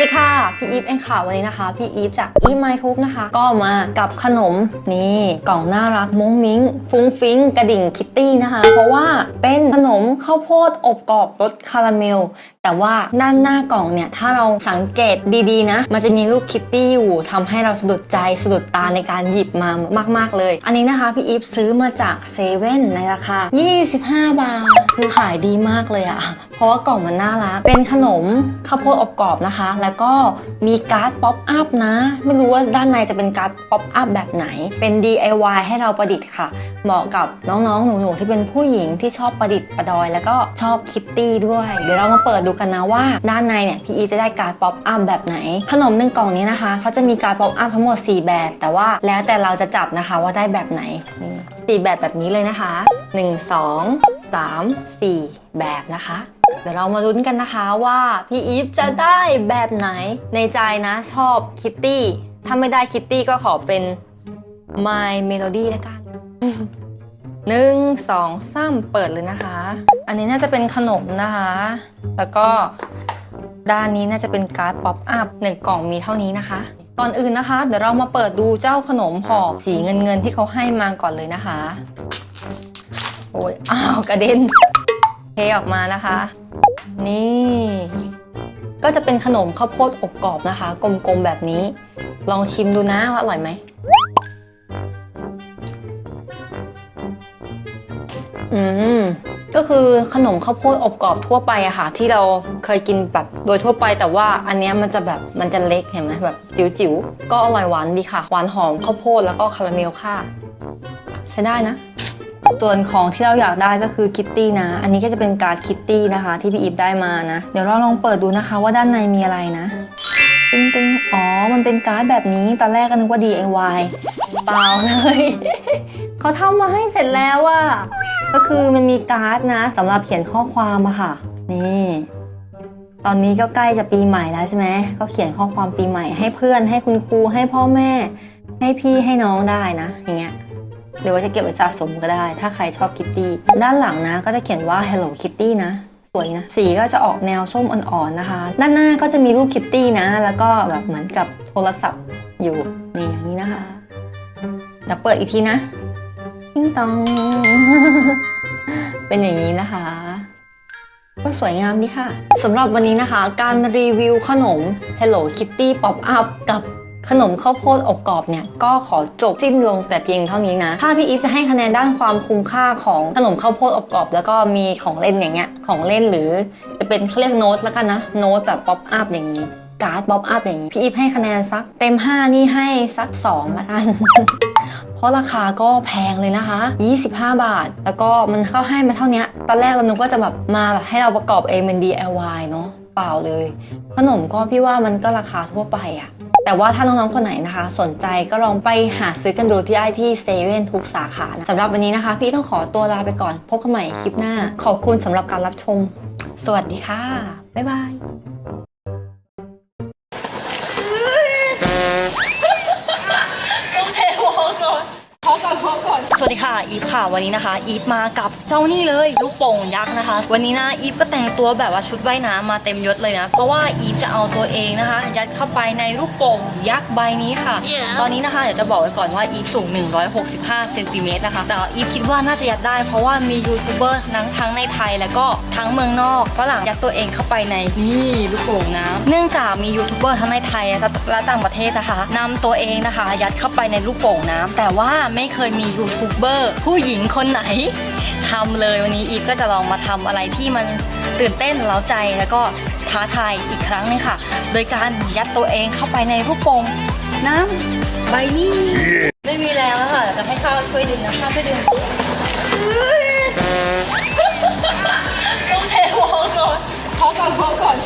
ดีค่ะ พี่อีฟเองค่ะวันนี้นะคะ พี่อีฟจากอีฟไมทุกนะคะ ก็มากับขนมนี่กล่องน่ารักมุ้งมิ้ง ฟุ้งฟิ้งกระดิ่งคิตตี้นะคะ เพราะว่าเป็นขนมข้าวโพดอบกรอบรสคาราเมล แต่ว่าด้านหน้ากล่องเนี่ย ถ้าเราสังเกตดีๆนะ มันจะมีรูปคิตตี้อยู่ทำให้เราสะดุดใจสะดุดตาในการหยิบมามาก ๆเลย อันนี้นะคะพี่อีฟซื้อมาจากเซเว่นในราคา 25 บาท คือขายดีมากเลยอะเพราะว่ากล่องมันน่ารักเป็นขนมข้าวโพดอบกรอบนะคะแล้วก็มีการ์ดป๊อปอัพนะ ไม่รู้ว่าด้านในจะเป็นการ์ดป๊อปอัพแบบไหน เป็น DIY ให้เราประดิษฐ์ค่ะ เหมาะกับน้องๆ หนูๆ ที่เป็นผู้หญิงที่ชอบประดิษฐ์ประดอย แล้วก็ชอบคิตตี้ด้วย เดี๋ยวเรามาเปิดดูกันนะว่าด้านในเนี่ยพี่อีจะได้การ์ดป๊อปอัพแบบไหน ขนมหนึ่งกล่องนี้นะคะเขาจะมีการ์ดป๊อปอัพทั้งหมด 4 แบบ แต่ว่าแล้วแต่เราจะจับนะคะว่าได้แบบไหนนี่สี่แบบแบบนี้เลยนะคะ 1 2 3 4 แบบนะคะ เดี๋ยวเรามาลุ้นกันนะคะว่า พี่อีฟจะได้แบบไหนในใจนะชอบคิตตี้ถ้าไม่ได้คิตตี้ก็ขอเป็น My Melody แล้วกันหนึ่งสองสามเปิดเลยนะคะ อันนี้น่าจะเป็นขนมนะคะ แล้วก็ด้านนี้น่าจะเป็นการ์ดป๊อปอัพหนึ่งกล่องมีเท่านี้นะคะ ก่อนอื่นนะคะ เดี๋ยวเรามาเปิดดูเจ้าขนมห่อสีเงินเงินที่เขาให้มาก่อนเลยนะคะ โอ้ยอ้าวกระเด็น ทออกมานะคะ นี่ ก็จะเป็นขนมข้าวโพดอบกรอบนะคะ กลมๆแบบนี้ ลองชิมดูนะว่าอร่อยไหมอืมก็คือขนมข้าวโพดอบกรอบทั่วไปอะค่ะ ที่เราเคยกินแบบโดยทั่วไป แต่ว่าอันเนี้ยมันจะแบบมันจะเล็กเห็นไหมแบบจิ๋วๆก็อร่อยหวานดีค่ะหวานหอมข้าวโพดแล้วก็คาราเมลค่ะ ใช้ได้นะ ส่วนของที่เราอยากได้ก็คือคิตตี้นะ อันนี้ก็จะเป็นการ์ดคิตตี้นะคะ ที่พี่อีฟได้มานะ เดี๋ยวเราลองเปิดดูนะคะว่าด้านในมีอะไรนะตึ้งตึ้งอ๋อ มันเป็นการ์ดแบบนี้ ตอนแรกก็นึกว่า DIY เปล่าเลย เขาทำมาให้เสร็จแล้วอะก็คือมันมีการ์ดนะสำหรับเขียนข้อความอะค่ะ นี่ ตอนนี้ก็ใกล้จะปีใหม่แล้วใช่ไหม ก็เขียนข้อความปีใหม่ให้เพื่อน ให้คุณครู ให้พ่อแม่ ให้พี่ ให้น้องได้นะ อย่างเงี้ย หรือว่าจะเก็บไว้สะสมก็ได้ ถ้าใครชอบคิตตี้ด้านหลังนะก็จะเขียนว่า Hello Kitty นะสวยนะสีก็จะออกแนวส้มอ่อนๆนะคะ ด้านหน้าก็จะมีรูปคิตตี้นะ แล้วก็แบบเหมือนกับโทรศัพท์อยู่นี่อย่างนี้นะคะเดี๋ยวเปิดอีกทีนะติ้งตองเป็นอย่างนี้นะคะ ก็สวยงามดีค่ะสำหรับวันนี้นะคะ การรีวิวขนม Hello Kitty Pop Up กับ ขนมข้าวโพดอบกรอบเนี่ยก็ขอจบสิ้นลงแต่เพียงเท่านี้นะ ถ้าพี่อีฟจะให้คะแนนด้านความคุ้มค่าของขนมข้าวโพดอบกรอบ แล้วก็มีของเล่นอย่างเงี้ยของเล่นหรือจะเป็นเขาเรียกโน้ตแล้วกันนะโน้ตแบบป๊อปอัพอย่างนี้การ์ดป๊อปอัพอย่างนี้ พี่อีฟให้คะแนนสักเต็ม 5 นี่ให้สัก 2 ละกัน เพราะราคาก็แพงเลยนะคะ 25 บาท แล้วก็มันเข้าให้มาเท่านี้ ตอนแรกเรานึกว่าจะแบบมาแบบให้เราประกอบเองเป็น DIY เนาะ เปล่าเลย ขนมก็พี่ว่ามันก็ราคาทั่วไปอะแต่ว่าถ้าน้องๆคนไหนนะคะ สนใจก็ลองไปหาซื้อกันดูที่ได้ที่เซเว่นทุกสาขานะสำหรับวันนี้นะคะ พี่ต้องขอตัวลาไปก่อนพบกันใหม่คลิปหน้า ขอบคุณสำหรับการรับชม สวัสดีค่ะ บ๊ายบาย สวัสดีค่ะ อีฟค่ะ วันนี้นะคะ อีฟมากับเจ้านี่เลยลูกโป่งยักษ์นะคะ วันนี้นะ อีฟก็แต่งตัวแบบว่าชุดว่ายน้ำมาเต็มยศเลยนะ เพราะว่าอีฟจะเอาตัวเองนะคะ ยัดเข้าไปในลูกโป่งยักษ์ใบนี้ค่ะตอนนี้นะคะเดี๋ยวจะบอกไว้ก่อนว่าอีฟสูง 165เซนติเมตรนะคะ แต่อีฟคิดว่าน่าจะยัดได้ เพราะว่ามียูทูบเบอร์ทั้งทั้งในไทยแล้วก็ทั้งเมืองนอกฝรั่งยัดตัวเองเข้าไปในนี่ลูกโป่งน้ำเนื่องจากมียูทูบเบอร์ทั้งในไทยและต่างประเทศนะคะนำตัวเองนะคะ ยัดเข้าไปในลูกโป่งน้ำแต่ว่าไม่เคยมียูทูบกเบอร์ผู้หญิงคนไหนทำเลยวันนี้อีฟก็จะลองมาทำอะไรที่มันตื่นเต้นเล้าใจแล้วก็ท้าทายอีกครั้งนึงค่ะ โดยการยัดตัวเองเข้าไปในลูกโปงน้ำใบนี้ไม่มีแล้วค่ะจะให้ข้าช่วยดึงนะข้าช่วยดึงต้องเทวอก่อนพอก่อนพอก่อน